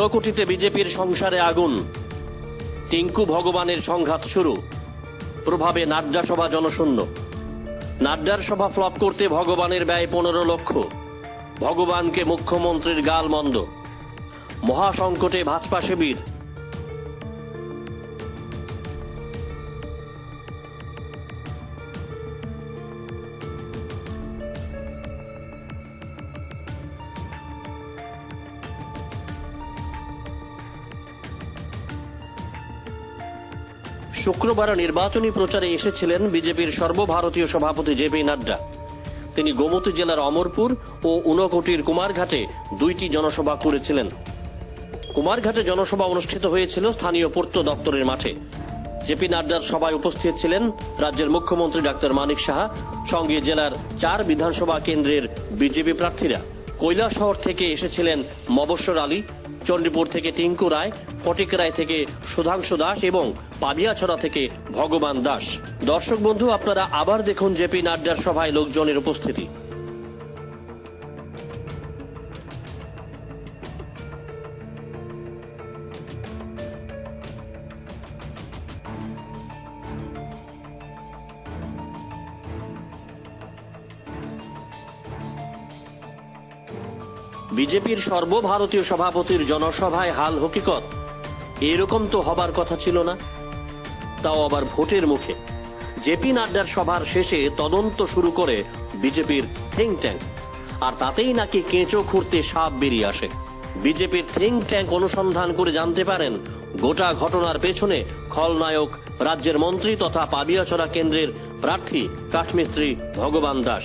ঊনকোটিতে বিজেপির সংসারে আগুন। টিঙ্কু ভগবানের সংঘাত শুরু। প্রভাবে নাড্ডা সভা জনশূন্য। নাড্ডার সভা ফ্লপ করতে ভগবানের ব্যয় পনেরো লক্ষ। ভগবানকে মুখ্যমন্ত্রীর গাল মন্দ। মহাসংকটে ভাজপা শিবির। শুক্রবার নির্বাচনী প্রচারে এসেছিলেন বিজেপির সর্বভারতীয় সভাপতি জেপি নাড্ডা। তিনি গোমতী জেলার অমরপুর ও উনকোটির কুমারঘাটে দুইটি জনসভা করেছিলেন। কুমারঘাটে জনসভা অনুষ্ঠিত হয়েছিল স্থানীয় পূর্ত দপ্তরের মাঠে। জেপি নাড্ডার সভায় উপস্থিত ছিলেন রাজ্যের মুখ্যমন্ত্রী ডাক্তার মানিক সাহা, সঙ্গে জেলার চার বিধানসভা কেন্দ্রের বিজেপি প্রার্থীরা। কৈলাসহর থেকে এসেছিলেন মবস্বর আলী চণ্ডীপুর থেকে টিঙ্কু রায়, ফটিক রায় থেকে সুধাংশু দাস এবং পাবিয়াছড়া থেকে ভগবান দাস। দর্শক বন্ধু, আপনারা আবার দেখুন জেপি নাড্ডার সভায় লোকজনের উপস্থিতি। বিজেপির সর্বভারতীয় সভাপতির জনসভায় হাল হকিকত। এরকম তো হবার কথা ছিল না। তাও আবার ভোটের মুখে। জেপি নাড্ডার সভার শেষে তদন্ত শুরু করে বিজেপির থিঙ্ক ট্যাঙ্ক। আর তাতেই নাকি কেঁচো খুঁড়তে সাপ বেরিয়ে আসে। বিজেপির থিঙ্ক ট্যাঙ্ক অনুসন্ধান করে জানতে পারেন, গোটা ঘটনার পেছনে খলনায়ক, রাজ্যের মন্ত্রী তথা পাবিয়াচড়া কেন্দ্রের প্রার্থী কাঠমিস্ত্রি ভগবান দাস।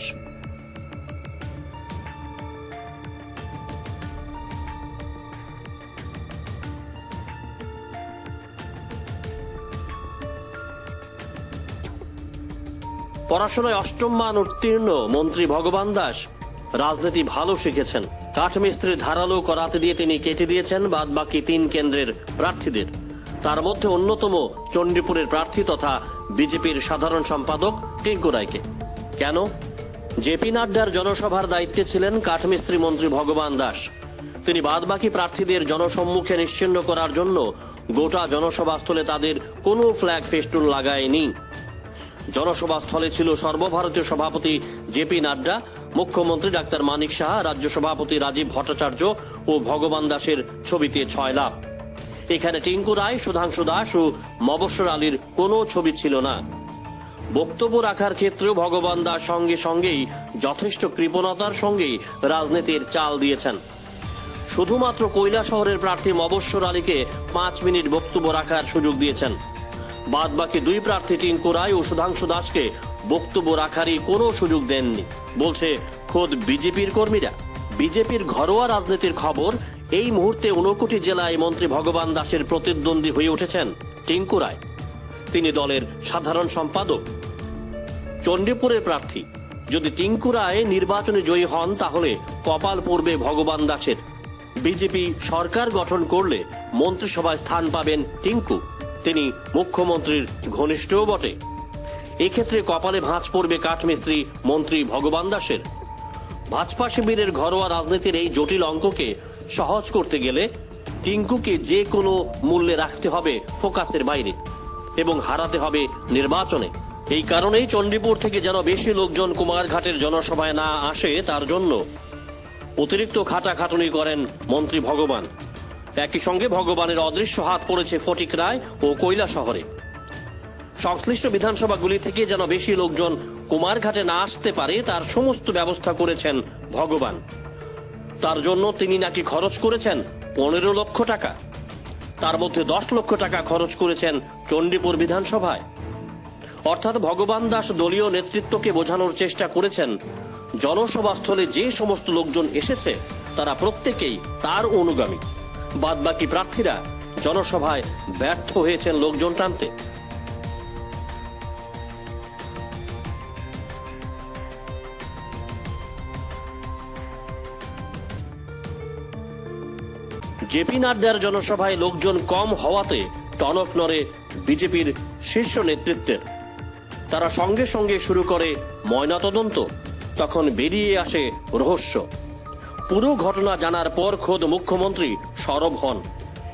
পড়াশোনায় অষ্টম মান উত্তীর্ণ মন্ত্রী ভগবান দাস। রাজনীতি ভালো শিখেছেন। কাঠমিস্ত্রির ধারালো করাতে দিয়ে তিনি কেটে দিয়েছেন বাদ বাকি তিন কেন্দ্রের প্রার্থীদের। তার মধ্যে অন্যতম চণ্ডীপুরের প্রার্থী তথা বিজেপির সাধারণ সম্পাদক টিঙ্কু রায়কে। কেন? জেপি নাড্ডার জনসভার দায়িত্বে ছিলেন কাঠমিস্ত্রি মন্ত্রী ভগবান দাস। তিনি বাদবাকি প্রার্থীদের জনসম্মুখে নিশ্চিন্ন করার জন্য গোটা জনসভাস্থলে তাদের কোনো ফ্ল্যাগ ফেস্টুন লাগায়নি। জনসভাস্থলে ছিল সর্বভারতীয় সভাপতি জেপি নাড্ডা, মুখ্যমন্ত্রী ডাক্তার মানিক সাহা, রাজ্য সভাপতি রাজীব ভট্টাচার্য ও ভগবান দাসের ছবিতে ছয় লাভ। এখানে টিঙ্কু রায়, সুধাংশু দাস ও মবস্বর আলীর কোনো ছবি ছিল না। বক্তব্য রাখার ক্ষেত্রেও ভগবান দাস সঙ্গে সঙ্গেই যথেষ্ট কৃপণতার সঙ্গেই রাজনীতির চাল দিয়েছেন। শুধুমাত্র কৈলা শহরের প্রার্থী মবস্বর আলীকে পাঁচ মিনিট বক্তব্য রাখার সুযোগ দিয়েছেন। বাদ বাকি দুই প্রার্থী টিঙ্কু রায় ও সুধাংশু দাসকে বক্তব্য রাখারই কোনো সুযোগ দেননি। বলছে, খোদ বিজেপির কর্মীরা। বিজেপির ঘরোয়া রাজনীতির খবর, এই মুহূর্তে ঊনকোটি জেলায় মন্ত্রী ভগবান দাসের প্রতিদ্বন্দ্বী হয়ে উঠেছেন টিঙ্কু রায় তিনি দলের সাধারণ সম্পাদক। চণ্ডীপুরের প্রার্থী, যদি টিঙ্কু রায় নির্বাচনে জয়ী হন, তাহলে কপাল পড়বে ভগবান দাসের। বিজেপি সরকার গঠন করলে মন্ত্রিসভায় স্থান পাবেন টিঙ্কু। তিনি মুখ্যমন্ত্রীর ঘনিষ্ঠও বটে। এক্ষেত্রে কপালে ভাঁজ পড়বে কাঠমিস্ত্রি মন্ত্রী ভগবান দাসের। ভাজপা শিবিরের ঘরোয়া রাজনীতির এই জটিল অঙ্ককে সহজ করতে গেলে টিঙ্কুকে যে কোনো মূল্যে রাখতে হবে ফোকাসের বাইরে এবং হারাতে হবে নির্বাচনে। এই কারণেই চণ্ডীপুর থেকে যেন বেশি লোকজন কুমারঘাটের জনসভায় না আসে, তার জন্য অতিরিক্ত খাটাখাটুনি করেন মন্ত্রী ভগবান। একই সঙ্গে ভগবানের অদৃশ্য হাত পড়েছে ফটিক রায় ও কৈলা শহরে। সংশ্লিষ্ট বিধানসভাগুলি থেকে যেন বেশি লোকজন কুমারঘাটে না আসতে পারে, তার সমস্ত ব্যবস্থা করেছেন ভগবান। তার জন্য তিনি নাকি খরচ করেছেন পনেরো লক্ষ টাকা। তার মধ্যে দশ লক্ষ টাকা খরচ করেছেন চণ্ডীপুর বিধানসভায়। অর্থাৎ ভগবান দাস দলীয় নেতৃত্বকে বোঝানোর চেষ্টা করেছেন, জনসভাস্থলে যে সমস্ত লোকজন এসেছে, তারা প্রত্যেকেই তার অনুগামী। বাদবাকি প্রার্থীরা জনসভায় ব্যর্থ হয়েছেন লোকজন টানতে। জেপি নাড্ডার জনসভায় লোকজন কম হওয়াতে টনক নড়ে বিজেপির শীর্ষ নেতৃত্বের। তারা সঙ্গে সঙ্গে শুরু করে ময়নাতদন্ত, তখন বেরিয়ে আসে রহস্য। পুরো ঘটনা জানার পর খোদ মুখ্যমন্ত্রী সরব হন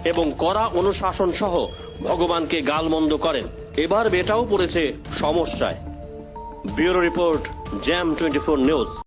এবং করা অনুশাসন সহ ভগবানকে গালমন্দ করেন। এবার বেটাও পড়েছে সমস্যায়। Bureau report, jam twenty four news.